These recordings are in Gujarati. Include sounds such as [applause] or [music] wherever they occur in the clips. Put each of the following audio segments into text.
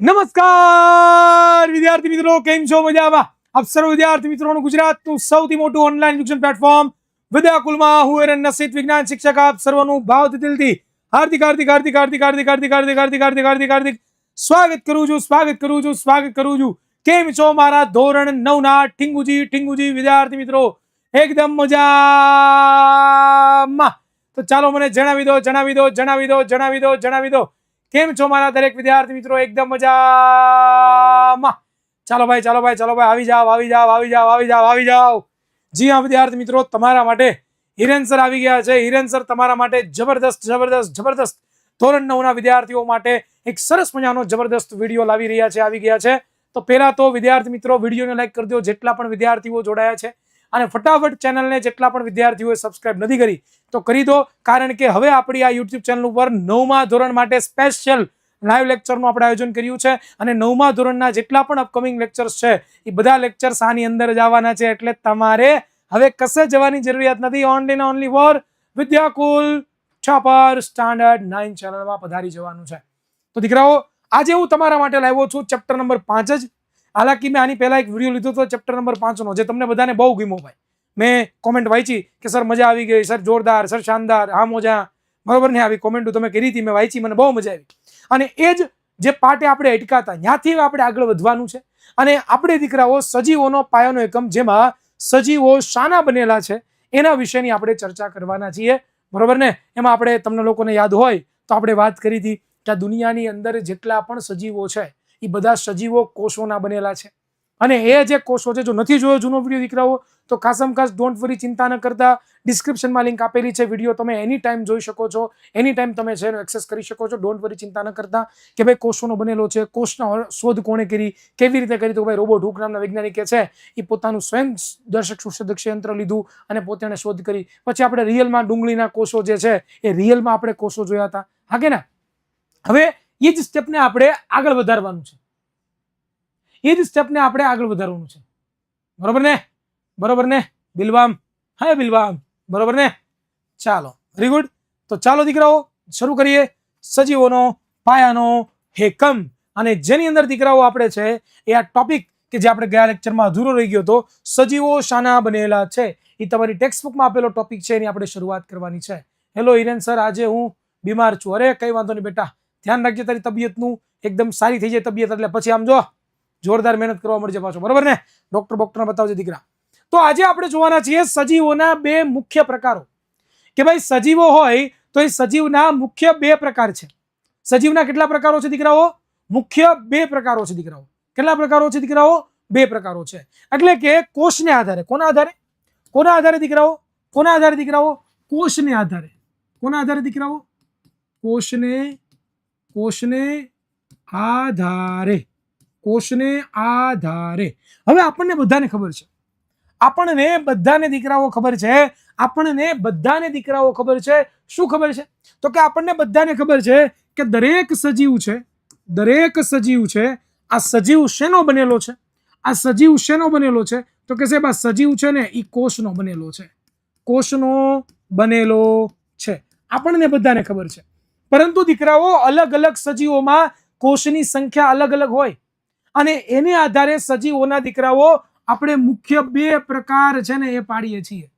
નમસ્કાર વિદ્યાર્થી મિત્રો કેમ છો મજામાં આપ સર્વ વિદ્યાર્થી મિત્રોનું ગુજરાતનું સૌથી મોટું ઓનલાઈન એજ્યુકેશન પ્લેટફોર્મ વિદ્યાકુલમાં હું એરન નસીદ વિજ્ઞાન શિક્ષક આપ સર્વનું ભાવથી દિલથી હાર્દિક હાર્દિક હાર્દિક હાર્દિક હાર્દિક હાર્દિક હાર્દિક હાર્દિક હાર્દિક હાર્દિક હાર્દિક સ્વાગત કરું છું સ્વાગત કરું છું સ્વાગત કરું છું કેમ છો મારા ધોરણ નવના ઠીંગુજી ઠીંગુજી વિદ્યાર્થી મિત્રો એકદમ મજામાં તો ચાલો મને જણાવી દો જણાવી દો જણાવી દો જણાવી દો જણાવી દો કેમ છો મારા દરેક વિદ્યાર્થી મિત્રો? એકદમ મજામાં. ચાલો ભાઈ ચાલો ભાઈ ચાલો ભાઈ, આવી જાઓ આવી જાઓ આવી જાઓ આવી જાઓ આવી જાઓ. જી હા, વિદ્યાર્થી મિત્રો, તમારા માટે હિરેન સર આવી ગયા છે. હિરેન સર તમારા માટે જબરદસ્ત જબરદસ્ત જબરદસ્ત ધોરણ નવના વિદ્યાર્થીઓ માટે એક સરસ મજાનો જબરદસ્ત વીડિયો લાવી રહ્યા છે, આવી ગયા છે. તો પહેલાં તો વિદ્યાર્થી મિત્રો, વિડીયોને લાઈક કરી દો. જેટલા પણ વિદ્યાર્થીઓ જોડાયા છે અને ફટાફટ ચેનલને જેટલા પણ વિદ્યાર્થીઓએ સબસ્ક્રાઇબ નથી કરી, તો કરી દો. કારણ કે હવે આપણી આ યુટ્યુબ ચેનલ ઉપર નવમા ધોરણ માટે સ્પેશિયલ લાઈવ લેક્ચરનું આપણે આયોજન કર્યું છે. અને નવમા ધોરણના જેટલા પણ અપકમિંગ લેક્ચર્સ છે, એ બધા લેક્ચર્સ આની અંદર જ આવવાના છે. એટલે તમારે હવે કશે જવાની જરૂરિયાત નથી. ઓનલી ઓનલી ફોર વિદ્યાકુલ છાપર સ્ટાન્ડર્ડ નાઇન ચેનલમાં પધારી જવાનું છે. તો દીકરાઓ, આજે હું તમારા માટે લાવ્યો છું ચેપ્ટર નંબર પાંચ જ. હાલાકી મેં આની પહેલાં એક વીડિયો લીધો હતો ચેપ્ટર નંબર પાંચનો, જે તમને બધાને બહુ ગમ્યો ભાઈ. મેં કોમેન્ટ વાંચી કે સર, મજા આવી ગઈ, સર, જોરદાર, સર, શાનદાર, હા, મોજા. બરોબર ને, આવી કોમેન્ટો તમે કરી હતી, મેં વાંચી, મને બહુ મજા આવી. અને એ જ જે પાટે આપણે અટકાતા, ત્યાંથી આપણે આગળ વધવાનું છે. અને આપણે દીકરાઓ, સજીવોનો પાયાનો એકમ જેમાં સજીવો શાના બનેલા છે, એના વિશેની આપણે ચર્ચા કરવાના છીએ. બરોબર ને? એમાં આપણે તમને લોકોને યાદ હોય તો આપણે વાત કરી હતી કે આ દુનિયાની અંદર જેટલા પણ સજીવો છે એ બધા સજીવો કોષોના બનેલા છે. અને એ જે કોષો છે, જો નથી જોયો જૂનો વીડિયો દીકરાઓ, તો ખાસમ ખાસ ડોન્ટ વરી ચિંતા ન કરતા. ડિસ્ક્રિપ્શનમાં લિંક આપેલી છે વીડિયો તમે એની ટાઈમ જોઈ શકો છો. એની ટાઈમ તમે છે એક્સેસ કરી શકો છો ડોન્ટ વરી ચિંતા ન કરતા કે ભાઈ કોષોનો બનેલો છે, કોષના શોધ કોણે કરી, કેવી રીતે કરી, તો ભાઈ રોબોટ હુક નામના વૈજ્ઞાનિકે છે, એ પોતાનું સ્વયં દર્શક સુશોધક યંત્ર લીધું અને પોતાને શોધ કરી. પછી આપણે રિયલમાં ડુંગળીના કોષો જે છે, એ રિયલમાં આપણે કોષો જોયા હતા. હા કે ના? હવે એ જ સ્ટેપને આપણે આગળ વધારવાનું છે. એ જ સ્ટેપને આપણે આગળ વધારવાનું છે. બરોબર ને? બરોબર ને? બિલવામ. હા, બિલવામ. બરોબર ને? ચાલો. વેરી ગુડ તો ચાલો દીકરાઓ, શરૂ કરીએ. સજીવોનો, પાયાનો હેકમ અને જેની અંદર દીકરાઓ આપણે છે, એ આ ટોપિક કે જે આપણે ગયા લેક્ચરમાં અધૂરો રહી ગયો હતો, સજીવો શાના બનેલા છે. એ તમારી ટેક્સ્ટબુકમાં આપેલો ટોપિક છે, એની આપણે શરૂઆત કરવાની છે. હેલો હિરેન સર આજે હું બીમાર છું. અરે, કંઈ વાંધો નહીં બેટા. ધ્યાન રાખજે તારી તબિયતનું. એકદમ સારી થઈ જાય તબિયત, એટલે પછી આમ જો, જોરદાર મહેનત કરવા મળશે પાછો. બરોબર ને? ડોક્ટર બોક્ટર બતાવજો દીકરા. તો આજે આપણે જોવાના છીએ સજીવોના બે મુખ્ય પ્રકારો. કે ભાઈ સજીવો હોય તો એ સજીવના મુખ્ય બે પ્રકાર છે. સજીવના કેટલા પ્રકારો છે દીકરાઓ? મુખ્ય બે પ્રકારો છે દીકરાઓ. કેટલા પ્રકારો છે દીકરાઓ? બે પ્રકારો છે. એટલે કે કોષને આધારે. કોના આધારે? કોના આધારે દીકરાઓ? કોના આધારે દીકરાઓ? કોષને આધારે. કોના આધારે દીકરાઓ? કોષને કોષને આધારે કોષને આધારે. હવે આપણને બધાને ખબર છે. આપણને બધાને દીકરાઓ ખબર છે. આપણને બધાને દીકરાઓ ખબર છે. શું ખબર છે? તો કે આપણને બધાને ખબર છે કે દરેક સજીવ છે, દરેક સજીવ છે, આ સજીવ શેનો બનેલો છે? આ સજીવ શેનો બનેલો છે? તો કે સાહેબ, આ સજીવ છે ને એ કોષનો બનેલો છે. કોષનો બનેલો છે. આપણને બધાને ખબર છે. પરંતુ દીકરાઓ અલગ અલગ સજીવોમાં કોષની સંખ્યા અલગ અલગ હોય. અને એને આધારે સજીવોના દીકરાઓ આપણે મુખ્ય બે પ્રકાર છે ને એ પાડીએ છીએ.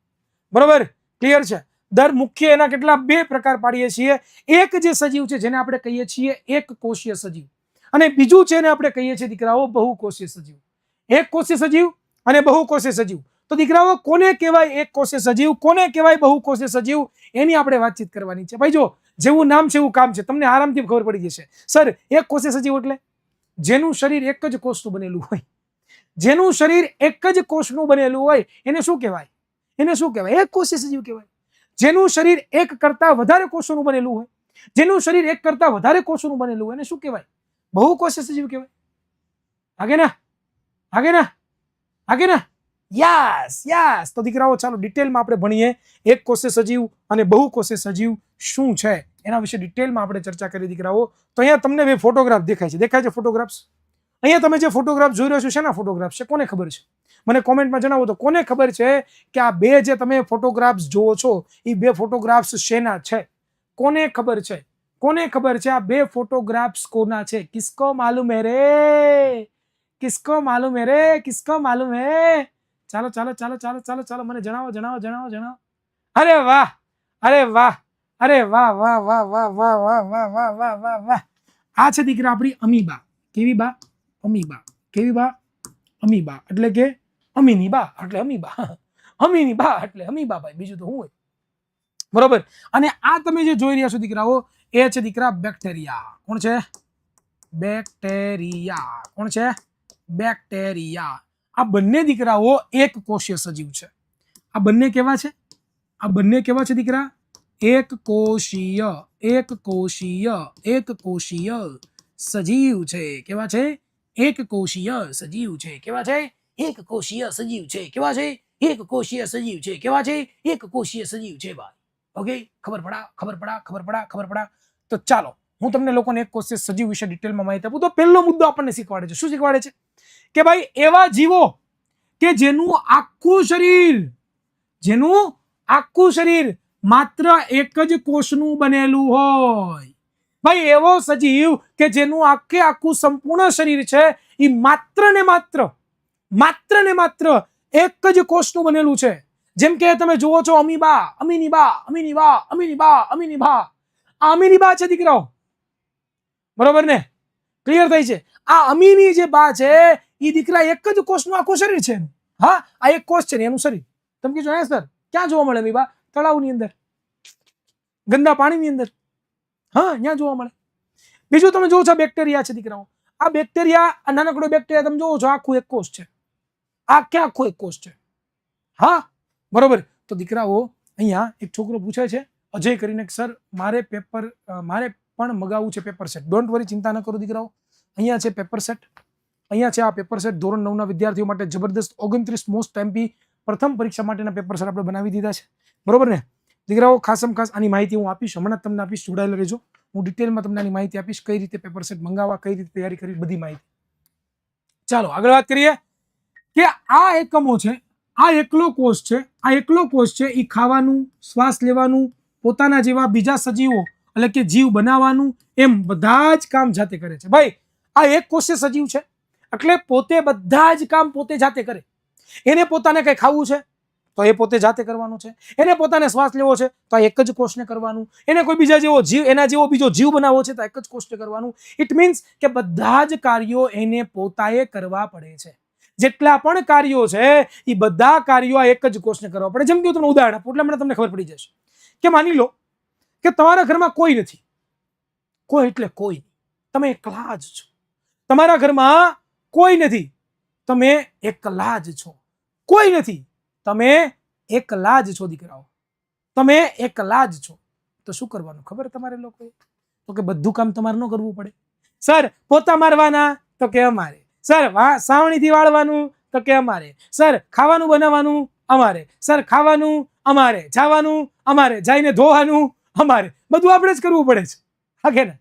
બરોબર? ક્લિયર છે? દર મુખ્ય એના કેટલા બે પ્રકાર પાડીએ છીએ. એક જે સજીવ છે જેને આપણે કહીએ છીએ એક કોષીય સજીવ. અને બીજું છે ને આપણે કહીએ છીએ દીકરાઓ બહુકોષીય સજીવ. એક કોષીય સજીવ અને બહુકોષીય સજીવ. તો દીકરાઓ, કોને કહેવાય એક કોષે સજીવ, કોને કહેવાય બહુ કોષે સજીવ? એની આપણે વાતચીત કરવાની છે. ભાઈ જો, જેવું નામ છે એવું કામ છે. તમને આરામથી ખબર પડી જશે. સર, એક કોષે સજીવ એટલે? જેનું શરીર એક જ કોષનું બનેલું હોય. જેનું શરીર એક જ કોષનું બનેલું હોય, એને શું કહેવાય? એને શું કહેવાય? એક કોષે સજીવ કહેવાય. જેનું શરીર એક કરતા વધારે કોષોનું બનેલું હોય, જેનું શરીર એક કરતા વધારે કોષોનું બનેલું હોય, એને શું કહેવાય? બહુ કોષે સજીવ કહેવાય. આગે ના આગે ના આગે ના યસ યસ. તો દીકરાઓ, ચાલો ડિટેલમાં આપણે ભણીએ. એક કોષે સજીવ અને બહુ કોષે સજીવ શું છે? એના વિશે ડિટેલમાં આપણે ચર્ચા કરી દીકરાઓ. તો અહીંયા તમને બે ફોટોગ્રાફ દેખાય છે. દેખાય છે ફોટોગ્રાફ્સ? અહીંયા તમે જે ફોટોગ્રાફ જોઈ રહ્યો છો, શેના ફોટોગ્રાફ છે? કોને ખબર છે? મને કોમેન્ટમાં જણાવો તો કોને ખબર છે કે આ બે જે તમે ફોટોગ્રાફ્સ જોવો છો એ બે ફોટોગ્રાફ્સ શેના છે? કોને ખબર છે? કોને ખબર છે આ બે ફોટોગ્રાફ્સ કોના છે? કિસકો માલુમ હે રે? કિસકો માલુમ હે રે? કિસકો માલુમ હે? ચાલો ચાલો ચાલો ચાલો ચાલો ચાલો મને જણાવો જણાવો જણાવો જણાવો અરે વાહ અરે વાહ અરે વાહ વાહ વાહ વાહ વાહ વાહ વાહ વાહ વાહ વાહ વાહ આ છે દીકરા આપણી અમીબા કેવી બા અમીબા કેવી બા અમીબા એટલે કે અમીની બા એટલે અમીબા અમીની બા એટલે અમીબા ભાઈ બીજું તો હું હોય બરોબર અને આ તમે જે જોઈ રહ્યા છો દીકરાઓ એ છે દીકરા બેક્ટેરિયા કોણ છે બેક્ટેરિયા કોણ છે બેક્ટેરિયા આ બંને દીકરાઓ એક કોષીય સજીવ છે. આ બંને કેવા છે? આ બંને કેવા છે દીકરા? એક કોષીય એક કોષીય એક કોષીય સજીવ છે. કેવા છે? એક કોષીય સજીવ છે. કેવા છે? એક કોષીય સજીવ છે. કેવા છે? એક કોષીય સજીવ છે. કેવા છે? એક કોષીય સજીવ છે ભાઈ. ઓકે? ખબર પડા? ખબર પડા? ખબર પડા? ખબર પડા? તો ચાલો, હું તમને લોકોને એક કોષીય સજીવ વિશે ડિટેલમાં માહિતી આપું. તો પહેલો મુદ્દો આપણને શીખવાડે છે. શું શીખવાડે છે? કે ભાઈ એવા જીવો કે જેનું આખું શરીર, જેનું આખું શરીર માત્ર એક જ કોષનું બનેલું હોય. ભાઈ એવો સજીવ કે જેનું આખે આખું સંપૂર્ણ શરીર છે એ માત્ર ને માત્ર માત્ર ને માત્ર એક જ કોષનું બનેલું છે. જેમ કે તમે જુઓ છો અમીબા, અમીનીબા અમીનીબા અમીનીબા અમીનીબા. આ અમીનીબા છે દીકરાઓ. બરોબર ને? ક્લિયર થઈ છે? આ અમીની જે બા છે એ દીકરા એક જ કોષનું આખું શરીર છે. હા, આ એક કોષ છે ને એનું શરીર. તમે કીધું હે સર, ક્યાં જોવા મળે મીબા? તળાવની અંદર. ગંદા પાણીની અંદર. હા ત્યાં જોવા મળે. બીજું તમે જોવો છો બેક્ટેરિયા છે દીકરાઓ. આ બેક્ટેરિયા, આ નાનકડો બેક્ટેરિયા તમે જોવો છો, આખું એક કોષ છે. આખે આખો એક કોષ છે. હા, બરોબર. તો દીકરાઓ, અહીંયા એક છોકરો પૂછે છે, અજય કરીને, સર, મારે પેપર મારે પણ મગાવવું છે પેપર સેટ. ડોન્ટ વરી, ચિંતા ન કરો દીકરાઓ. અહીંયા છે પેપર સેટ. અહીંયા છે આ પેપર સેટ ધોરણ નવના વિદ્યાર્થીઓ માટે જબરદસ્ત ઓગણત્રીસ મોસ્ટ એમપી પ્રથમ પરીક્ષા માટેના પેપર સેટ આપણે બનાવી દીધા છે. બરોબર ને? દીકરાઓ, ખાસમ ખાસ આની માહિતી હું આપીશ. હમણાં તમને આપીશ. જોડાયેલા રહેજો. હું ડિટેલમાં તમને આની માહિતી આપીશ. કઈ રીતે પેપર સેટ મંગાવવા, કઈ રીતે તૈયારી કરવી, બધી માહિતી. ચાલો, આગળ વાત કરીએ કે આ એકમો છે, આ એકલો કોષ છે, આ એકલો કોષ છે એ ખાવાનું, શ્વાસ લેવાનું, પોતાના જેવા બીજા સજીવો એટલે કે જીવ બનાવવાનું, એમ બધા જ કામ જાતે કરે છે. ભાઈ, આ એક કોષીય સજીવ છે. એટલે પોતે બધા જ કામ પોતે જાતે કરે. એને પોતાને કંઈ ખાવું છે, તો એ પોતે જાતે કરવાનું છે. એને પોતાને શ્વાસ લેવો છે, તો આ એક જ કોષને કરવાનું. એને કોઈ બીજા જેવો જીવ, એના જેવો બીજો જીવ બનાવવો છે, તો એક જ કોષને કરવાનું. ઇટ મીન્સ કે બધા જ કાર્યો એને પોતાએ કરવા પડે છે. જેટલા પણ કાર્યો છે એ બધા કાર્યો આ એક જ કોષને કરવા પડે. જેમ કે હું તમને ઉદાહરણ આપું, એટલે મને તમને ખબર પડી જશે. કે માની લો કે તમારા ઘરમાં કોઈ નથી. કોઈ એટલે કોઈ. તમે એકલા જ છો. તમારા ઘરમાં કોઈ નથી. તમે એકલા જ છો. કોઈ નથી. તમે એકલા જ છો, દીકરાઓ. તમે એકલા જ છો. તો શું કરવાનું? ખબર તમારે લોકોએ? તો કે બધું કામ તમારે ન કરવું પડે. સર, પોતા મારવાના? તો કે અમારે. સર સાવણીથી વાળવાનું? તો કે અમારે. સર, ખાવાનું બનાવવાનું? અમારે. સર, ખાવાનું? અમારે. જવાનું? અમારે. જઈને ધોવાનું? અમારે. બધું આપણે જ કરવું પડે છે. હા કે ને?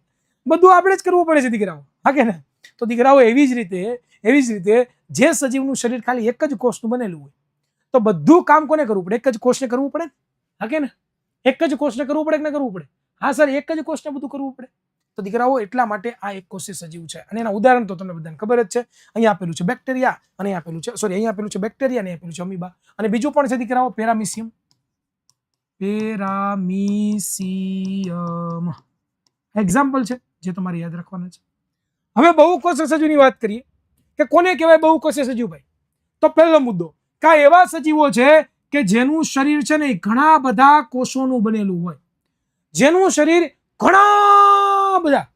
બધું આપણે જ કરવું પડે છે, દીકરાઓ. હા કે ને? તો દીકરાઓ એવી જ રીતે, એવી જ રીતે જે સજીવનું શરીર ખાલી એક જ કોષનું બનેલું હોય, તો બધું કામ કોને કરવું પડે? એક જ કોષને કરવું પડે? હા કે ને? એક જ કોષને કરવું પડે કે ન કરવું પડે? હા સર, એક જ કોષને બધું કરવું પડે. તો દીકરાઓ, એટલા માટે આ એક કોષી સજીવ છે. અને એના ઉદાહરણ તો તમને બધાને ખબર જ છે. અહીંયા આપેલું છે બેક્ટેરિયા, અને અહીંયા આપેલું છે સોરી અહીંયા આપેલું છે બેક્ટેરિયા, અને આપેલું છે અમીબા. અને બીજું પણ છે દીકરાઓ? પેરામિસિયમ. પેરામિસિયમ. એક્ઝામ્પલ છે, જે તમારે યાદ રાખવાના છે. હવે બહુકોષી સજીવની વાત કરીએ કે કોને કહેવાય બહુકોષી સજીવ ભાઈ? તો પહેલો મુદ્દો, કા એવા સજીવો છે કે જેનું શરીર છે ને ઘણા બધા કોષોનું બનેલું હોય. જેનું શરીર ઘણા બધા,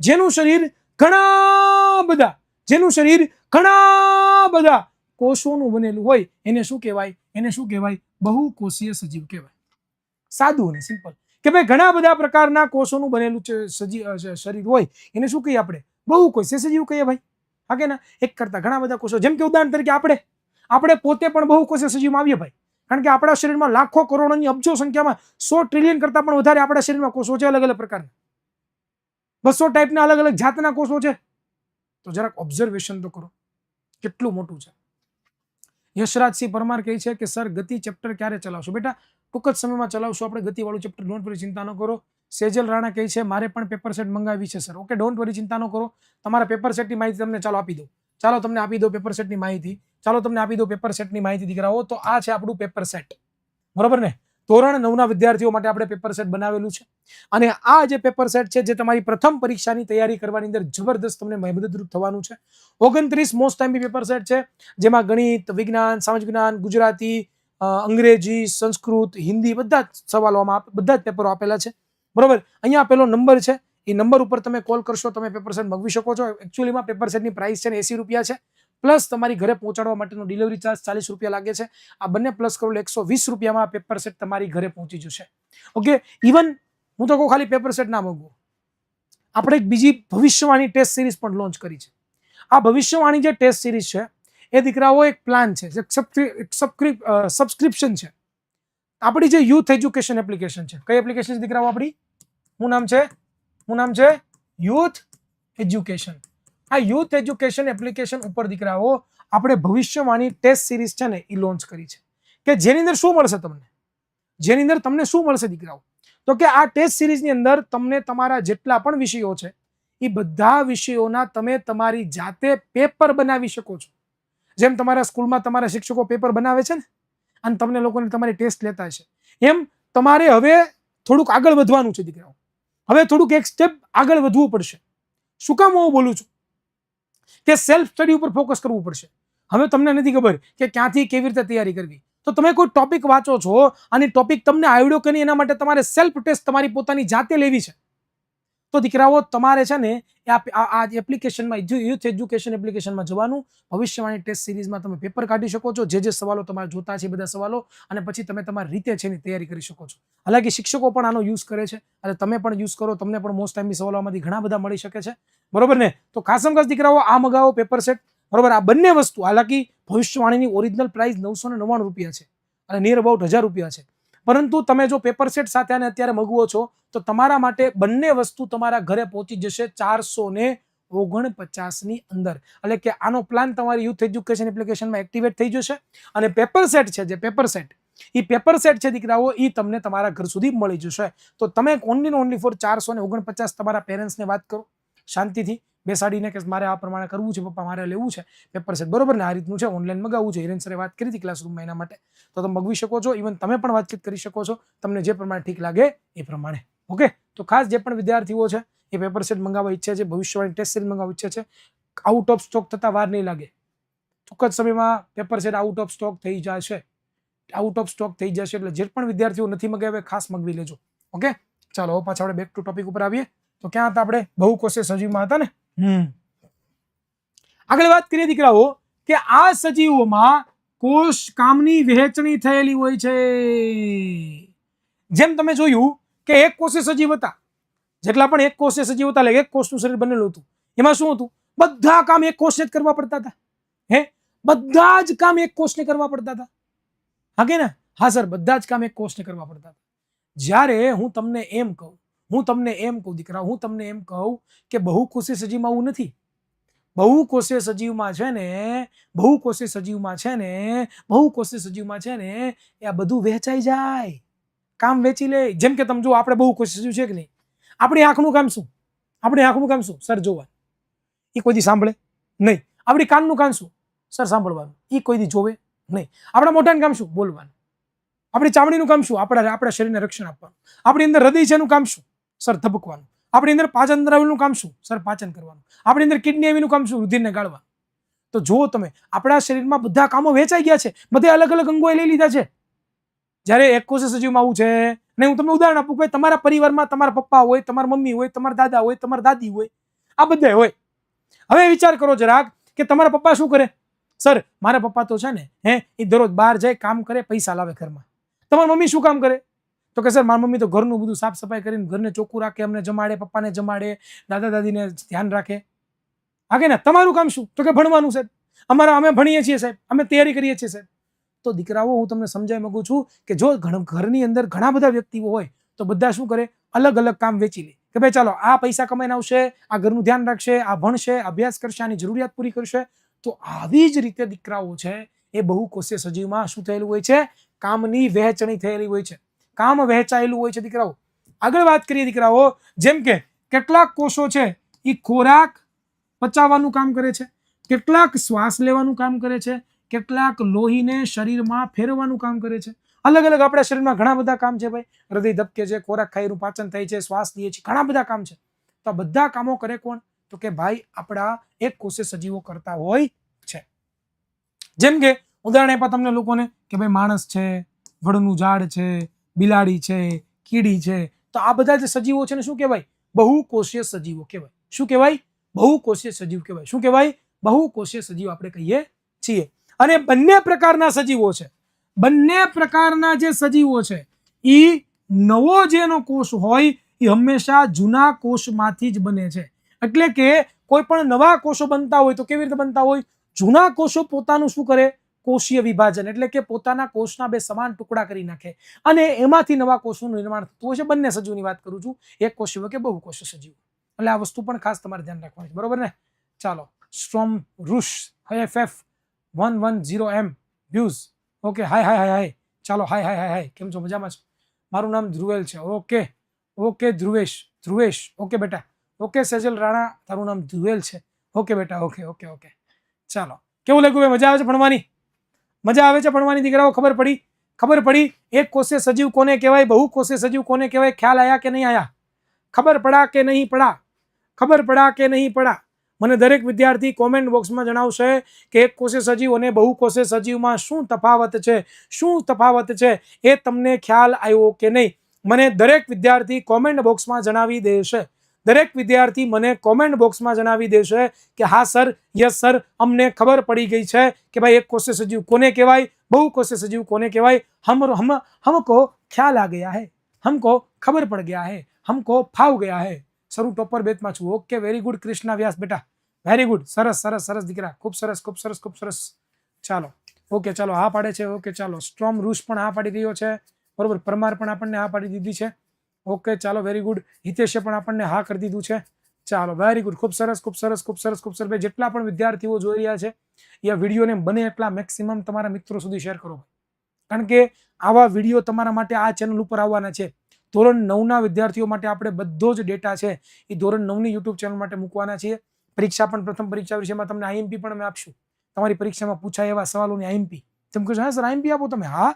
જેનું શરીર ઘણા બધા, જેનું શરીર ઘણા બધા કોષોનું બનેલું હોય, એને શું કહેવાય? એને શું કહેવાય? બહુકોષીય સજીવ કહેવાય. સાદું અને સિમ્પલ કે ભાઈ ઘણા બધા પ્રકારના કોષોનું બનેલું સજીવ શરીર હોય, એને શું કહીએ આપણે? બહુકોષીય સજીવ કહીએ ભાઈ. હા કે ના એક કરતા ઘણા બધા કોષો, જેમ કે ઉદાહરણ તરીકે આપણે આપણે પોતે પણ બહુકોષીય સજીવમાં આવીએ ભાઈ. કારણ કે આપણા શરીરમાં લાખો કરોડોની અબજો સંખ્યામાં સો ટ્રિલિયન કરતા પણ વધારે આપણા શરીરમાં કોષો છે અલગ અલગ પ્રકારના. બસો ટાઈપના અલગ અલગ જાતના કોષો છે. તો જરાક ઓબ્ઝર્વેશન તો કરો. કેટલું મોટું છે. યશરાજસિંહ પરમાર કહે છે કે, સર, ગતિ ચેપ્ટર ક્યારે ચલાવશો? બેટા, ટૂંક જ સમયમાં ચલાવશું. આપણે ગતિવાળું ચેપ્ટર ડોન્ટ વરી ચિંતા ન કરો. સેજલ રાણા કહે છે, મારે પણ પેપર સેટ મંગાવી છે સર ઓકે ડોન્ટ વરી ચિંતા ન કરો. તમારા પેપર સેટની માહિતી તમને ચાલો આપી દઉં. ચાલો તમને આપી દો પેપર સેટની માહિતી. ચાલો તમને આપી દો પેપર સેટની માહિતી, દીકરાઓ. તો આ છે આપણું પેપર સેટ બરોબર ને? ધોરણ નવના વિદ્યાર્થીઓ માટે આપણે પેપર સેટ બનાવેલું છે. અને આ જે પેપર સેટ છે, જે તમારી પ્રથમ પરીક્ષાની તૈયારી કરવાની અંદર જબરદસ્ત તમને મદદરૂપ થવાનું છે. ઓગણત્રીસ મોસ્ટ ટાઈમ પેપર સેટ છે, જેમાં ગણિત, વિજ્ઞાન, સામાજિક જ્ઞાન, ગુજરાતી અંગ્રેજી, સંસ્કૃત, હિન્દી બધા જ સવાલોમાં બધા જ પેપરો આપેલા છે. બરોબર? અહીંયા પેલો નંબર છે. એ નંબર ઉપર તમે કોલ કરશો, તમે પેપર સેટ મગવી શકો છો. એકચ્યુઅલીમાં પેપર સેટની પ્રાઇસ છે ને એસી રૂપિયા છે. પ્લસ તમારી ઘરે પહોંચાડવા માટેનો ડિલિવરી ચાર્જ ચાલીસ રૂપિયા લાગે છે. આ બંને પ્લસ કરોડ એકસો વીસ રૂપિયામાં પેપર સેટ તમારી ઘરે પહોંચી જશે. ઓકે ઇવન હું તો કહું ખાલી પેપર સેટ ના મગવું. આપણે એક બીજી ભવિષ્યવાણી ટેસ્ટ સિરીઝ પણ લોન્ચ કરી છે. આ ભવિષ્યવાણી જે ટેસ્ટ સિરીઝ છે, એ દીકરાઓ એક પ્લાન છે. સબસ્ક્રિપ્શન છે. આપણી જે યુથ એજ્યુકેશન એપ્લિકેશન છે. કઈ એપ્લિકેશન છે દીકરાઓ આપણી? શું નામ છે? શું નામ છે? યુથ એજ્યુકેશન આ યુથ એજ્યુકેશન એપ્લિકેશન ઉપર દીકરાઓ, આપણે ભવિષ્યવાણી ટેસ્ટ સિરીઝ છે ને એ લોન્ચ કરી છે. કે જેની અંદર શું મળશે તમને? જેની અંદર તમને શું મળશે દીકરાઓ? તો કે આ ટેસ્ટ સિરીઝની અંદર તમને તમારા જેટલા પણ વિષયો છે એ બધા વિષયોના તમે તમારી જાતે પેપર બનાવી શકો છો. જેમ તમારા સ્કૂલમાં તમારા શિક્ષકો પેપર બનાવે છે ને, અને તમને લોકોને તમારી ટેસ્ટ લેતા છે એમ તમારે હવે થોડુંક આગળ વધવાનું છે દીકરાઓ. હવે થોડુંક એક સ્ટેપ આગળ વધવું પડશે. શું કામ હું બોલું છું? કે સેલ્ફ સ્ટડી ઉપર ફોકસ કરવું પડશે. હવે તમને નથી ખબર કે ક્યાંથી કેવી રીતે તૈયારી કરવી. તો તમે કોઈ ટોપિક વાંચો છો, અને ટોપિક તમને આવડ્યો કે નહીં એના માટે તમારે સેલ્ફ ટેસ્ટ તમારી પોતાની જાતે લેવી છે. તો દીકરાઓ, તમારે છે ને આ એપ્લિકેશનમાં યુથ એજ્યુકેશન એપ્લિકેશનમાં જવાનું, ભવિષ્યવાણી ટેસ્ટ સિરીઝમાં તમે પેપર કાઢી શકો છો, જે જે સવાલો તમારે જોતા છે બધા સવાલો, અને પછી તમે તમારી રીતે છે એની તૈયારી કરી શકો છો. હાલાકી શિક્ષકો પણ આનો યુઝ કરે છે, અને તમે પણ યુઝ કરો, તમને પણ મોસ્ટ ટાઈમની સવાલોમાંથી ઘણા બધા મળી શકે છે. બરોબર ને? તો ખાસમ ખાસ દીકરાઓ, આ મગાવો પેપર સેટ બરોબર, આ બંને વસ્તુ, હાલાકી ભવિષ્યવાણીની ઓરિજિનલ પ્રાઇસ નવસો ને નવ્વાણું રૂપિયા છે, અને નિયર અબાઉટ હજાર રૂપિયા છે. પરંતુ તમે જો પેપર સેટ સાથે આને અત્યારે મગવો છો તો તમારા માટે બંને વસ્તુ તમારા ઘરે પહોંચી જશે ચારસો ને ઓગણપચાસની અંદર. એટલે કે આનો પ્લાન તમારી યુથ એજ્યુકેશન એપ્લિકેશનમાં એક્ટિવેટ થઈ જશે. અને પેપર સેટ છે જે પેપર સેટ એ પેપર સેટ છે દીકરાઓ એ તમને તમારા ઘર સુધી મળી જશે. તો તમે ઓનલી ને ઓનલી ફોર ચારસો ને ઓગણપચાસ તમારા પેરેન્ટ્સને વાત કરો. શાંતિથી બેસાડીને કે મારે આ પ્રમાણે કરવું છે, પપ્પા મારે લેવું છે. પેપર સેટ બરોબર ને? આ રીતનું છે. ઓનલાઈન મગાવવું છે. હિરેન સરે વાત કરી હતી ક્લાસરૂમમાં એના માટે. તો તમે મગવી શકો છો. ઇવન તમે પણ વાતચીત કરી શકો છો. તમને જે પ્રમાણે ઠીક લાગે એ પ્રમાણે. ઓકે? તો ખાસ જે પણ વિદ્યાર્થીઓ છે, એ પેપર સેટ મંગાવવા ઈચ્છે છે, ભવિષ્યવાણી ટેસ્ટ સેટ મંગાવવા ઈચ્છે છે આઉટ ઓફ સ્ટોક થતા વાર નહીં લાગે. ચોક્કસ સમયમાં paper set out of stock થઈ જશે. આઉટ ઓફ સ્ટોક થઈ જશે એટલે જે પણ વિદ્યાર્થીઓ નથી મગાવે ખાસ મગવી લેજો. ઓકે? ચાલો પાછા આપણે બેક ટુ ટોપિક ઉપર આવીએ. તો ક્યાં હતા આપણે? બહુ કોષે સજીવમાં હતા ને? હમ. આગળ વાત કરીએ દીકરાઓ, કે આ સજીવોમાં કોષ કામની વહેંચણી થયેલી હોય છે. જેમ તમે જોયું કે એક કોષે સજીવ હતા. જેટલા પણ એક કોષે સજીવ હતા, એટલે એક કોષનું શરીર બનેલું હતું. એમાં શું હતું? બધા કામ એક કોષને જ કરવા પડતા હતા. હે? બધા જ કામ એક કોષને કરવા પડતા હતા. હા કે ને? હા સર, બધા જ કામ એક કોષને કરવા પડતા હતા. જ્યારે હું તમને એમ કહું, હું તમને એમ કહું દીકરા, હું તમને એમ કહું કે બહુકોષી સજીવમાં આવું નથી. બહુકોષીય સજીવમાં છે ને બહુકોષીય સજીવમાં છે ને બહુકોષીય સજીવમાં છે ને, એ આ બધું વહેંચાઈ જાય. કામ વેચી લે. જેમ કે તમે જો આપણે બહુ કોશિશ છે કે નહીં? આપણી આંખનું કામ શું? આપણી આંખનું કામ શું? સર, જોવાનું. એ કોઈ દી સાંભળે નહીં. આપણી કાનનું કામ શું? સર, સાંભળવાનું. એ કોઈ દી જોવે નહીં. આપણા મોઢાનું કામ શું? બોલવાનું. આપણી ચામડીનું કામ શું? આપણા આપણા શરીરને રક્ષણ આપવાનું. આપણી અંદર હૃદય છે એનું કામ શું? સર, ધબકવાનું. આપણી અંદર પાચન દ્રવ્યનું કામ શું? સર, પાચન કરવાનું. આપણી અંદર કિડની એવીનું કામ શું? રુધિરને ગાળવાનું. તો જુઓ તમે, આપણા શરીરમાં બધા કામો વેચાઈ ગયા છે. બધે અલગ અલગ અંગોએ લઈ લીધા છે. જ્યારે એક કોષ સજીવમાં આવું છે ને હું તમને ઉદાહરણ આપું કે તમારા પરિવારમાં તમારા પપ્પા હોય, તમારા મમ્મી હોય, તમારા દાદા હોય, તમારા દાદી હોય, આ બધા હોય. હવે વિચાર કરો જરાક કે તમારા પપ્પા શું કરે? સર, મારા પપ્પા તો છે ને, હે, એ દરરોજ બહાર જાય, કામ કરે, પૈસા લાવે ઘરમાં. તમારી મમ્મી શું કામ કરે? તો કે, સર, મારી મમ્મી તો ઘરનું બધું સાફ સફાઈ કરીને ઘરને ચોખ્ખું રાખે, અમને જમાડે, પપ્પાને જમાડે, દાદા દાદીને ધ્યાન રાખે. હા કે ને? તમારું કામ શું? તો કે, ભણવાનું સાહેબ અમારા અમે ભણીએ છીએ, સાહેબ. અમે તૈયારી કરીએ છીએ, સાહેબ. તો દીકરાઓ, હું તમને સમજાવી માંગુ છું કે જો ઘરની અંદર ઘણા બધા વ્યક્તિઓ હોય, તો બધા શું કરે? અલગ અલગ કામ વેચી લે. કે ભાઈ ચાલો, આ પૈસા કમાઈને આવશે, આ ઘરનું ધ્યાન રાખશે, આ ભણશે, અભ્યાસ કરશે, આની જરૂરિયાત પૂરી કરશે. તો આવી જ રીતે દીકરાઓ છે, એ બહુ કોષીય સજીવમાં શું થયેલું હોય છે? કામની વહેંચણી થયેલી હોય છે. કામ વહેંચાયેલું હોય છે દીકરાઓ. આગળ વાત કરીએ દીકરાઓ, જેમ કે કેટલાક કોષો છે એ ખોરાક પચાવવાનું કામ કરે છે. કેટલાક શ્વાસ લેવાનું કામ કરે છે. કેટલાક લોહીને શરીરમાં ફેરવવાનું કામ કરે છે. અલગ અલગ આપણા શરીરમાં ઘણા બધા કામ છે ભાઈ. હૃદય ધબકે છે, ખોરાક ખાયરું પાચન થાય છે, શ્વાસ લઈએ છીએ ઘણા બધા કામ છે. તો આ બધા કામો કરે કોણ? તો કે ભાઈ આપણા એક કોષે સજીવો કરતા હોય છે. જેમ કે ઉદાહરણ આપ્યા તમને લોકોને કે ભાઈ માણસ છે, વડનું ઝાડ છે, બિલાડી છે, કીડી છે. તો આ બધા જે સજીવો છે ને શું કહેવાય? બહુકોષીય સજીવો કહેવાય. શું કહેવાય? બહુકોષીય સજીવ કહેવાય. શું કહેવાય? બહુકોષીય સજીવ આપણે કહીએ છીએ. અને બંને પ્રકારના સજીવો છે. બંને પ્રકારના જે સજીવો છે એ નવો જેનો કોષ હોય એ હંમેશા જૂના કોષમાંથી જ બને છે. એટલે કે કોઈ પણ નવા કોષો બનતા હોય તો કેવી રીતે બનતા હોય? જૂના કોષો પોતાનું શું કરે? કોષીય વિભાજન, એટલે કે પોતાના કોષના બે સમાન ટુકડા કરી નાખે. અને એમાંથી નવા કોષનું નિર્માણ થતું હોય છે. બંને સજીવની વાત કરું છું. એક કોષીય કે બહુ કોષ સજીવ. એટલે આ વસ્તુ પણ ખાસ તમારે ધ્યાન રાખવાની છે. બરોબર ને? ચાલો. સ્ટ્રોમ Rush F F. One one zero M views okay hi hi hi hi ચાલો હાય હાય હાય હાય કેમ છો? મજામાં છો? મારું નામ ધ્રુવેલ છે. Okay okay Dhruvesh Dhruvesh. Okay બેટા. ઓકે સેજલ રાણા, તારું નામ ધ્રુવેલ છે. ઓકે બેટા ઓકે ઓકે ઓકે ચાલો. કેવું લાગ્યું મજા આવે છે ભણવાની? મજા આવે છે ભણવાની દીકરાઓ? ખબર પડી? ખબર પડી? એક કોષે સજીવ કોને કહેવાય? બહુ કોષે સજીવ કોને કહેવાય? ખ્યાલ આવ્યા કે નહીં આવ્યા ખબર પડા કે નહીં પડા? ખબર પડા કે નહીં પડા? મને દરેક વિદ્યાર્થી કોમેન્ટ બોક્સમાં જણાવશે કે એક કોષે સજીવ અને બહુ કોષે સજીવમાં શું તફાવત છે, શું તફાવત છે એ તમને ખ્યાલ આવ્યો કે નહીં. મને દરેક વિદ્યાર્થી કોમેન્ટ બોક્સમાં જણાવી દેશે. દરેક વિદ્યાર્થી મને કોમેન્ટ બોક્સમાં જણાવી દેશે કે હા સર યસ સર અમને ખબર પડી ગઈ છે કે ભાઈ એક કોષે સજીવ કોને કહેવાય, બહુ કોષે સજીવ કોને કહેવાય? હમ હમ, હમકો ખ્યાલ આ ગયા હે, હમકો ખબર પડ ગયા હે, હમકો ફાવ ગયા હે. સર હું ટોપર બેચમાં છું. Okay very good Krishna Vyas બેટા. વેરી ગુડ સરસ સરસ સરસ દીકરા. ખૂબ સરસ ખૂબ સરસ ખૂબ સરસ. ચાલો. ઓકે, ચાલો. હા પાડે છે. ઓકે, ચાલો. સ્ટ્રોમ રૂસ પણ હા પાડી રહ્યો છે. બરોબર. પરમાર પણ આપણને હા પાડી દીધી છે. ઓકે, ચાલો. વેરી ગુડ હિતેશે પણ આપણને હા કરી દીધું છે. ચાલો. વેરી ગુડ ખૂબ સરસ ખૂબ સરસ ખૂબ સરસ ખૂબ સરસ. જેટલા પણ વિદ્યાર્થીઓ જોઈ રહ્યા છે, એ વિડીયોને બને એટલા મેક્સિમમ તમારા મિત્રો સુધી શેર કરો કારણ કે આવા વીડિયો તમારા માટે આ ચેનલ ઉપર આવવાના છે. ધોરણ નવના વિદ્યાર્થીઓ માટે આપણે બધો જ ડેટા છે, એ ધોરણ નવની યુટ્યુબ ચેનલ માટે મૂકવાના છીએ. પરીક્ષા પણ પ્રથમ પરીક્ષા વિષયમાં તમને આઈએમપી પણ અમે આપશું. તમારી પરીક્ષામાં પૂછાય એવા સવાલોની આઈએમપી તેમ કહો હા, સર આઈએમપી આપો તમે. હા,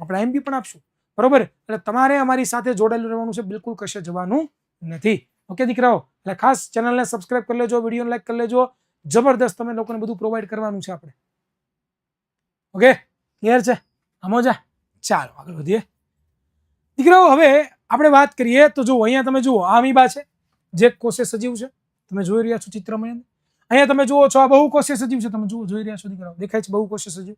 આપણે આઈએમપી પણ આપશું. બરોબર? એટલે તમારે અમારી સાથે જોડાયેલું રહેવાનું છે, બિલકુલ કશે જવાનું નથી. ઓકે, દીકરાઓ? એટલે ખાસ ચેનલને સબસ્ક્રાઇબ કરી લેજો, વિડીયોને લાઈક કરી લેજો. જબરદસ્ત તમે લોકોને બધું પ્રોવાઈડ કરવાનું છે આપણે. ઓકે? ક્લિયર છે? સમજા ચાલો, આગળ વધીએ. દીકરાઓ, હવે આપણે વાત કરીએ તો જુઓ, અહીંયા તમે જુઓ, આ અમીબા છે, જે કોષે સજીવ છે. તમે જોઈ રહ્યા છો ચિત્રમાં અંદર. અહીંયા તમે જુઓ છો, આ બહુ કોષે સજીવ છે, તમે જુઓ, જોઈ રહ્યા છો દીકરાઓ. દેખાય છે બહુ કોષે સજીવ.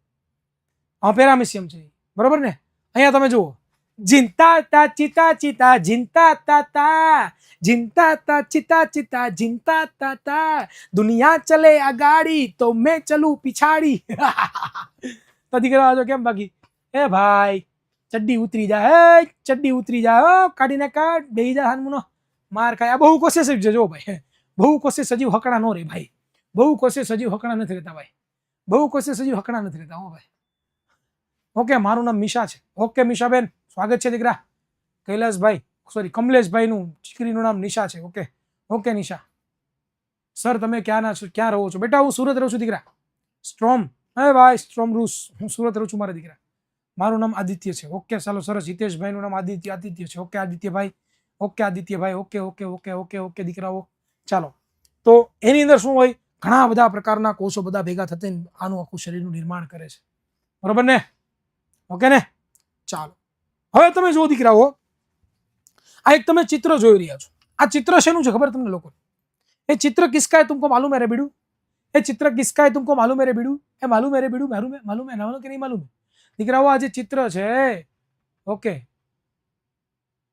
આ પેરામિસિયમ છે બરોબર ને? અહીંયા તમે જુઓ. જીનતા તા ચિતા ચિતા, જીનતા તા તા. જીનતા તા ચિતા ચિતા, જીનતા તા તા. દુનિયા ચલે આગાડી, તો મેં ચલું પીછાડી. [laughs] તો દીકરા જો કેમ બાકી? એ ભાઈ, ચડ્ડી ઉતરી જાય એ ચડ્ડી ઉતરી જાય હો, કાઢીને કાઢ, બેહી જાય હાનમુનો. માર ખાય. આ બહુ કોશિશ છે જો ભાઈ. બહુ કોશે સજીવ હકડા નો રે ભાઈ. બહુ કોશે સજીવ હકડા નથી રહેતા ભાઈ. બહુ કોશે સજીવ હકડા નથી રહેતા હો ભાઈ. ઓકે, મારું નામ મિશા છે. ઓકે, મિશાબેન, સ્વાગત છે દીકરા. કૈલાસભાઈ સોરી કમલેશભાઈનું દીકરીનું નામ નિશા છે. Okay okay, Nisha. સર, તમે ક્યાંના છો? ક્યાં રહો છો? બેટા, હું સુરત રહું છું દીકરા. સ્ટ્રોમ. હે ભાઈ, સ્ટ્રોમ રૂસ. હું સુરત રહું છું મારા દીકરા. મારું નામ આદિત્ય છે. ઓકે, ચાલો, સરસ. હિતેશભાઈનું નામ આદિત્ય આદિત્ય છે. ઓકે, આદિત્યભાઈ. ઓકે આદિત્યભાઈ. Okay okay okay okay okay, દીકરાઓ. ચાલો. તો એની અંદર શું હોય? ઘણા બધા પ્રકારના કોષો બધા ભેગા થતી આનું આખું શરીરનું નિર્માણ કરે છે. બરોબર ને? ઓકે ને? ચાલો. હવે તમે જુઓ દીકરા હો. આ એક તમે ચિત્ર જોઈ રહ્યા છો. આ ચિત્ર શેનું છે ખબર તમને લોકો એ ચિત્ર કિસકા તુમકો માલુમ હે રે બીડું? એ ચિત્ર કિસકા હે તુમકો માલુમ હે બીડું? એ માલુમ હે રે બીડું? માલુમ માલુમ હે? નાવાનું કે નહીં માલુમ દીકરાઓ આ જે ચિત્ર છે, ઓકે.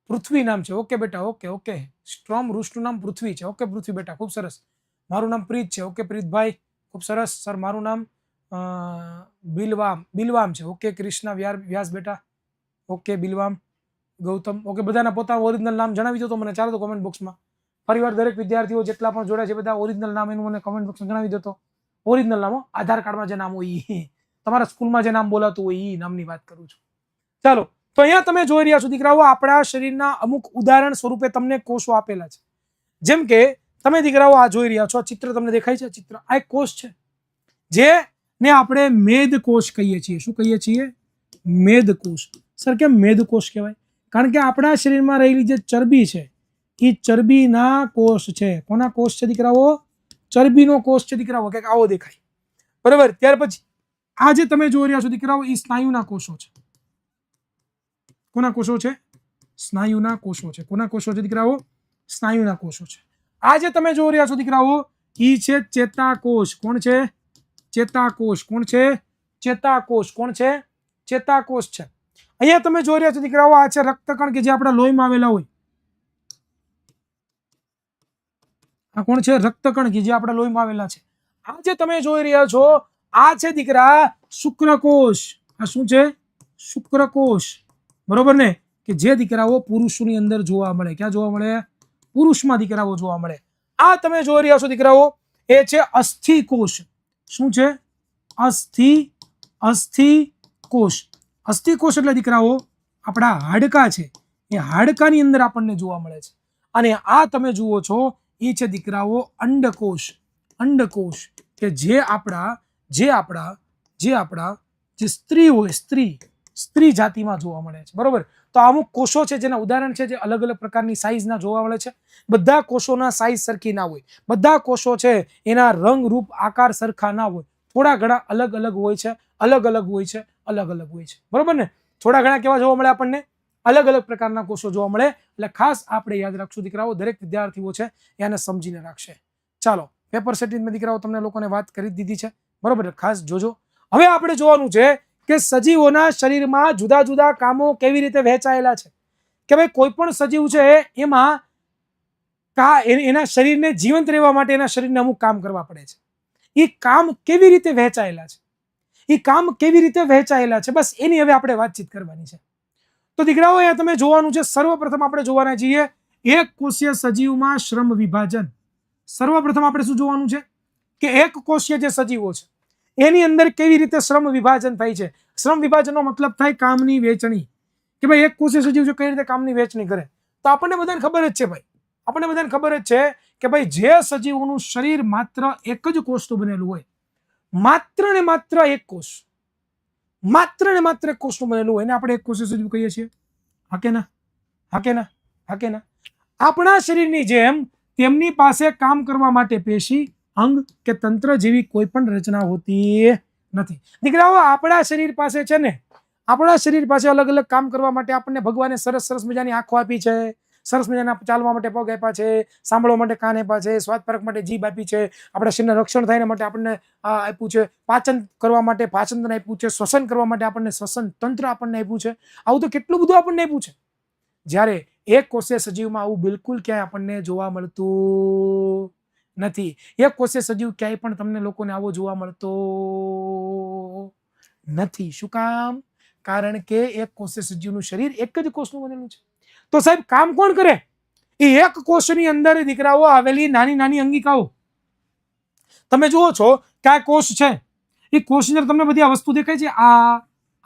પૃથ્વી નામ છે. ઓકે બેટા, ઓકે ઓકે. સ્ટ્રોમ રૂસ્ટનું નામ પૃથ્વી છે. ઓકે પૃથ્વી બેટા, ખૂબ સરસ. મારું નામ પ્રીત છે. ઓકે પ્રીતભાઈ, ખૂબ સરસ. સર, મારું નામ બિલવામ બિલવામ છે. ઓકે ક્રિષ્ના વ્યાસ બેટા. ઓકે બિલવામ, ગૌતમ. ઓકે બધાના પોતાના ઓરિજિનલ નામ જણાવી દો તો મને ચાલો તો કોમેન્ટ બોક્સમાં ફરીવાર દરેક વિદ્યાર્થીઓ જેટલા પણ જોડ્યા છે બધા ઓરિજિનલ નામ એનું મને કમેન્ટ બોક્સમાં જણાવી દો તો. ઓરિજિનલ નામો આધાર કાર્ડમાં જે નામ હોય એ તમારા સ્કૂલમાં જે નામ બોલાતું હોય એ નામની વાત કરું છું. ચાલો તો અહીંયા તમે જોઈ રહ્યા છો, દીકરાઓ, આપણા શરીરના અમુક ઉદાહરણ સ્વરૂપે તમને કોષો આપેલા છે. જેમ કે, તમે દીકરાઓ આ જોઈ રહ્યા છો ચિત્ર તમને દેખાય છે? ચિત્ર, આ એક કોષ છે. જે ને આપણે મેદકોષ કહીએ છીએ. શું કહીએ છીએ? મેદકોષ સર, કેમ મેદકોષ કહેવાય? કારણ કે આપણા શરીરમાં રહેલી જે ચરબી છે એ ચરબીના કોષ છે. કોના કોષ છે, દીકરાઓ? ચરબીનો કોષ છે, દીકરાઓ. કંઈક આવો દેખાય. બરાબર? ત્યાર પછી, આ જે તમે જોઈ રહ્યા છો, દીકરાઓ એ સ્નાયુના કોષો છે. કોના કોષો છે? સ્નાયુના કોષો છે. કોના કોષો છે દીકરાઓ? સ્નાયુના કોષો છે. આ જે તમે જોઈ રહ્યા છો દીકરાઓ એ છે ચેતાકોષ. કોણ છે? ચેતાકોષ. કોણ છે? ચેતાકોષ. કોણ છે? ચેતાકોષ છે. અહીંયા તમે જોઈ રહ્યા છો દીકરાઓ, આ છે રક્તકણ કે જે આપણા લોહીમાં આવેલા હોય. આ કોણ છે? રક્તકણ કે જે આપણા લોહીમાં આવેલા છે. આ જે તમે જોઈ રહ્યા છો, આ છે દીકરા શુક્રકોષ. આ શું છે? શુક્રકોષ. બરોબર ને? કે જે દીકરાઓ પુરુષોની અંદર જોવા મળે. ક્યાં જોવા મળે? પુરુષમાં દીકરાઓ જોવા મળે. આ તમે જોઈ રહ્યા છો દીકરાઓ, એ છે અસ્થિ કોષ શું છે? અસ્થિ અસ્થિ કોષ અસ્થિ કોષ એટલે દીકરાઓ આપણા હાડકા છે. એ હાડકાની અંદર આપણને જોવા મળે છે. અને આ તમે જુઓ છો, એ છે દીકરાઓ અંડકોષ. અંડકોષ કે જે આપણા જે આપણા જે આપણા જે સ્ત્રી હોય, સ્ત્રી સ્ત્રી જાતિમાં જોવા મળે છે. બરોબર? તો અમુક કોષો છે જેના ઉદાહરણ છે જે અલગ અલગ પ્રકારની સાઇઝના જોવા મળે છે. બધા કોષોના સાઇઝ સરખી ના હોય. બધા કોષો છે એના રંગ રૂપ આકાર સરખા ના હોય. થોડા ઘણા અલગ અલગ હોય છે, અલગ અલગ હોય છે, અલગ અલગ હોય છે. બરોબર ને? થોડા ઘણા કેવા જોવા મળે આપણને? અલગ અલગ પ્રકારના કોષો જોવા મળે. એટલે ખાસ આપણે યાદ રાખશું દીકરાઓ, દરેક વિદ્યાર્થીઓ છે એને સમજીને રાખશે. ચાલો પેપર સેટિંગમાં દીકરાઓ તમને લોકોને વાત કરી દીધી છે. બરોબર? ખાસ જોજો. હવે આપણે જોવાનું છે કે સજીવોના શરીરમાં જુદા જુદા કામો કેવી રીતે વહેંચાયેલા છે? કે ભાઈ કોઈ પણ સજીવ છે એમાં કા એના શરીરને જીવંત રહેવા માટે એના શરીરને અમુક કામ કરવા પડે છે. એ કામ કેવી રીતે વહેંચાયેલા છે? એ કામ કેવી રીતે વહેંચાયેલા છે? બસ એની હવે આપણે વાતચીત કરવાની છે. તો દીકરાઓ, અહીંયા તમે જોવાનું છે, સર્વપ્રથમ આપણે જોવાના છીએ, એક કોષીય સજીવમાં શ્રમ વિભાજન. સર્વપ્રથમ આપણે શું જોવાનું છે? કે એક કોષીય જે સજીવો છે એની અંદર કેવી રીતે શ્રમ વિભાજન થાય છે? શ્રમ વિભાજનનો મતલબ થાય કામની વહેંચણી કે ભાઈ એક કૃષિ સજીવ જો કઈ રીતે કામની વેચણી કરે? તો આપણને બધાને ખબર જ છે ભાઈ. આપણને બધાને ખબર જ છે કે ભાઈ જે સજીવોનું શરીર માત્ર એક જ કોષનું બનેલું હોય. માત્ર ને માત્ર એક કોષ. માત્ર ને માત્ર એક કોષનું બનેલું હોય. એને આપણે એક કોષીય સજીવ કહીએ છીએ. હા કે ના. હા કે ના. હા કે ના. આપણા શરીરની જેમ તેમની પાસે કામ કરવા માટે પેશી અંગ કે તંત્ર જેવી કોઈ પણ રચના હોતી નથી. દીકરાઓ, આપણા શરીર પાસે છે ને, આપણા શરીર પાસે અલગ અલગ કામ કરવા માટે આપણને ભગવાને સરસ સરસ મજાની આંખો આપી છે, સરસ મજાના ચાલવા માટે પગ આપ્યા છે, સાંભળવા માટે કાન આપ્યા છે, સ્વાદ પરખ માટે જીભ આપી છે, આપણા શરીરને રક્ષણ થાય એના માટે આપણને આ આપ્યું છે, પાચન કરવા માટે પાચન આપ્યું છે, શ્વસન કરવા માટે આપણને શ્વસન તંત્ર આપણને આપ્યું છે. આવું તો કેટલું બધું આપણને આપ્યું છે. જ્યારે એક કોષીય સજીવમાં આવું બિલકુલ ક્યાંય આપણને જોવા મળતું નથી. એક કોષે સજીવ ક્યાંય પણ તમને લોકોને આવો જોવા મળતો નથી. શું કામ? કારણ કે એક કોષે સજીવનું શરીર એક જ કોષનું બનેલું છે. તો સાહેબ, કામ કોણ કરે? એ એક કોષની અંદર દીકરાઓ આવેલી નાની નાની અંગિકાઓ. તમે જુઓ છો કે આ કોષ છે. એ કોષની અંદર તમને બધી આ વસ્તુ દેખાય છે. આ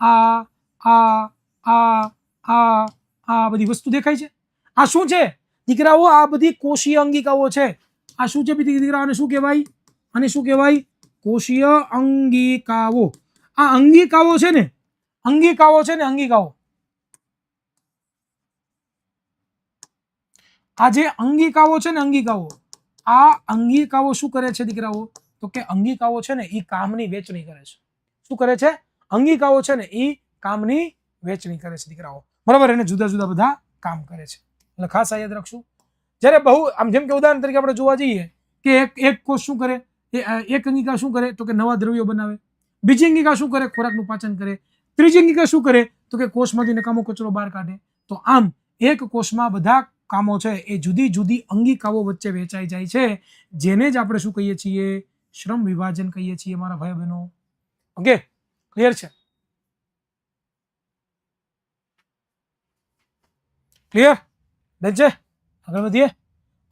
આ આ આ આ આ બધી વસ્તુ દેખાય છે. આ શું છે? દીકરાઓ, આ બધી કોષીય અંગિકાઓ છે. આ શું છે બધી દીકરાઓને શું કહેવાય? અને શું કહેવાય? કોષીય અંગિકાઓ. આ અંગિકાઓ છે ને, અંગિકાઓ છે ને અંગિકાઓ. આ જે અંગિકાઓ છે ને અંગિકાઓ, આ અંગિકાઓ શું કરે છે દીકરાઓ? તો કે અંગિકાઓ છે ને એ કામની વેચણી કરે છે. શું કરે છે? અંગિકાઓ છે ને એ કામની વહેંચણી કરે છે દીકરાઓ. બરાબર? એને જુદા જુદા બધા કામ કરે છે. એટલે ખાસ આ યાદ રાખશું. જ્યારે બહુ, આમ જેમ કે ઉદાહરણ તરીકે આપણે જોવા જઈએ કે એક એક કોષ શું કરે? એક અંગિકા શું કરે? તો કે નવા દ્રવ્યો બનાવે. બીજી અંગિકા શું કરે? ખોરાકનું પાચન કરે. ત્રીજી અંગિકા શું કરે? તો કે કોષમાંથી નકામો કચરો બહાર કાઢે. તો આમ, એક કોષમાં બધા કામો છે એ જુદી જુદી અંગિકાઓ વચ્ચે વહેંચાઈ જાય છે. જેને જ આપણે શું કહીએ છીએ? શ્રમ વિભાજન કહીએ છીએ મારા ભાઈ બહેનો. ઓકે ક્લિયર છે? ક્લિયર બેન છે? આગળ વધીએ.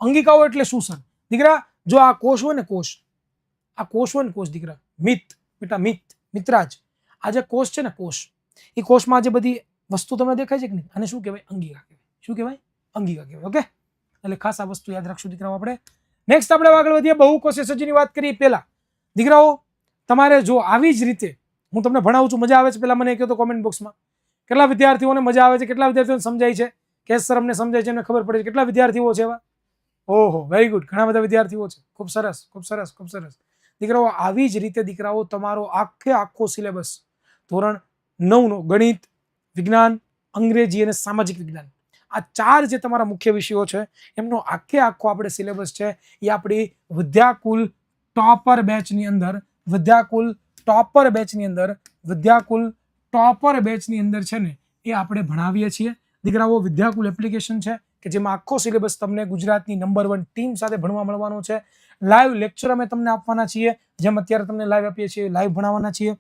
અંગિકાઓ એટલે શું, સર? દીકરા, જો આ કોષ હોય ને કોષ, આ કોષ હોય ને કોષ, દીકરા, મિત, બેટા મિત, મિત્રાજ, આ જે કોષ છે ને કોષ એ કોષમાં જે બધી વસ્તુ તમને દેખાય છે કે નહીં? આને શું કહેવાય? અંગિકા કહેવાય. શું કહેવાય? અંગિકા કહેવાય, ઓકે? એટલે ખાસ આ વસ્તુ યાદ રાખશું દીકરાઓ આપણે. નેક્સ્ટ આપણે આગળ વધીએ બહુકોષીય સજીની વાત કરીએ પહેલા. દીકરાઓ, તમારે જો આવી જ રીતે, હું તમને ભણાવું છું, મજા આવે છે? પહેલાં મને કહો તો કોમેન્ટ બોક્સમાં કેટલા વિદ્યાર્થીઓને મજા આવે છે? કેટલા વિદ્યાર્થીઓને સમજાય છે? કે સર અમને સમજાય છે એમને ખબર પડે છે કેટલા વિદ્યાર્થીઓ છે એવા? ઓહો વેરી ગુડ ઘણા બધા વિદ્યાર્થીઓ છે. ખૂબ સરસ ખૂબ સરસ ખૂબ સરસ. દીકરાઓ, આવી જ રીતે દીકરાઓ તમારો આખે આખો સિલેબસ, ધોરણ નવનો ગણિત, વિજ્ઞાન, અંગ્રેજી અને સામાજિક વિજ્ઞાન. આ ચાર જે તમારા મુખ્ય વિષયો છે, એમનો આખે આખો આપણે સિલેબસ છે, એ આપણી વિદ્યાકુલ ટોપર બેચની અંદર, વિદ્યાકુલ ટોપર બેચની અંદર, વિદ્યાકુલ ટોપર બેચની અંદર છે ને, એ આપણે ભણાવીએ છીએ. દીકરાઓ, વિદ્યાકુલ એપ્લિકેશન છે કે જેમાં આખો સિલેબસ તમને ગુજરાતની નંબર વન ટીમ સાથે ભણવા મળવાનો છે. લાઈવ લેક્ચર અમે તમને આપવાના છીએ. જેમ અત્યારે તમને લાઈવ આપીએ છીએ લાઈવ ભણાવવાના છીએ.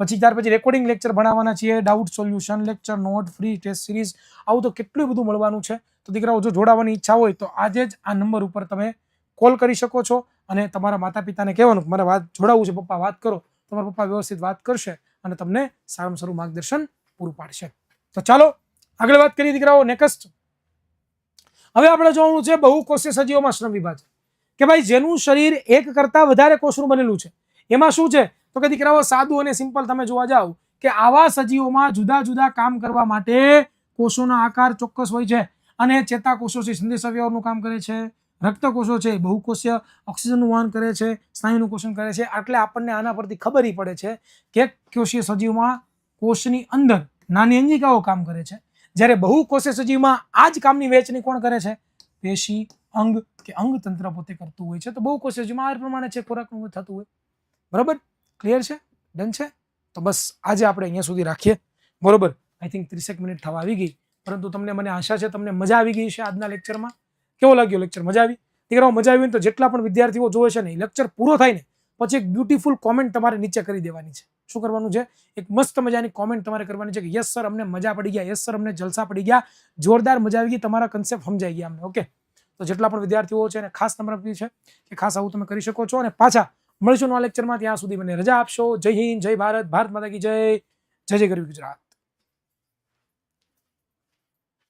પછી ત્યાર પછી રેકોર્ડિંગ લેક્ચર ભણાવવાના છીએ. Doubt solution lecture note free test series આવું તો કેટલું બધું મળવાનું છે. તો દીકરાઓ, જો જોડાવાની ઈચ્છા હોય તો આજે જ આ નંબર ઉપર તમે કોલ કરી શકો છો અને તમારા માતા પિતાને કહેવાનું મારે વાત જોડાવવું છે, પપ્પા વાત કરો. તમારા પપ્પા વ્યવસ્થિત વાત કરશે અને તમને સારામાં સારું માર્ગદર્શન પૂરું પાડશે. તો ચાલો આગળ વાત કરીએ દીકરાઓ નેક્સ્ટ હવે આપણે જોવાનું છે બહુ કોષીય સજીવોમાં શ્રમ વિભાજન. કે ભાઈ, જેનું શરીર એક કરતા વધારે કોષનું બનેલું છે. એમાં શું છે? તો કે દીકરાઓ, સાદું અને સિમ્પલ તમે જોવા જાઓ કે આવા સજીવોમાં જુદા જુદા કામ કરવા માટે કોષોનો આકાર ચોક્કસ હોય છે. અને ચેતાકોષો છે સંદેશાવ્યવહારનું કામ કરે છે, રક્તકોષો છે, બહુકોષીય ઓક્સિજનનું વહન કરે છે, સ્નાયુનું પોષણ કરે છે. એટલે આપણને આના પરથી ખબર પડે છે કે કોષીય સજીવમાં કોષની અંદર નાની અંગિકાઓ કામ કરે છે. જ્યારે બહુકોષીય સજીવમાં આ જ કામની વહેંચણી કોણ કરે છે? પેશી, અંગ કે અંગતંત્ર પોતે કરતું હોય છે. તો બહુકોષીય સજીવમાં આ પ્રમાણે છે, ખોરાકનું થતું હોય. બરાબર? ક્લિયર છે? ડન છે? તો બસ, આજે આપણે અહીંયા સુધી રાખીએ. બરોબર? આઈ થિંક ત્રીસેક મિનિટ થવા આવી ગઈ. પરંતુ તમને મને આશા છે, તમને મજા આવી ગઈ છે આજના લેક્ચરમાં કેવો લાગ્યો લેક્ચર મજા આવી? દીકરાઓ, મજા આવી તો જેટલા પણ વિદ્યાર્થીઓ જોવે છે ને લેક્ચર પૂરો થાય ને, પછી એક બ્યુટીફુલ કોમેન્ટ તમારે નીચે કરી દેવાની છે. શું કરવાનું છે? એક મસ્ત મજાની કોમેન્ટ તમારે કરવાની છે કે યસ સર અમને મજા પડી ગયા. યસ સર અમને જલસા પડી ગયા. જોરદાર મજા આવી ગઈ. તમારા કન્સેપ્ટ સમજાઈ ગયા અમને. ઓકે તો જેટલા પણ વિદ્યાર્થીઓ છે એને ખાસ નંબર છે કે ખાસ આવું તમે કરી શકો છો અને પાછા મળીશું નવા લેક્ચરમાં ત્યાં સુધી મને રજા આપશો. જય હિન્દ, જય ભારત. ભારત માતા કી જય. જય જય ગરવી ગુજરાત.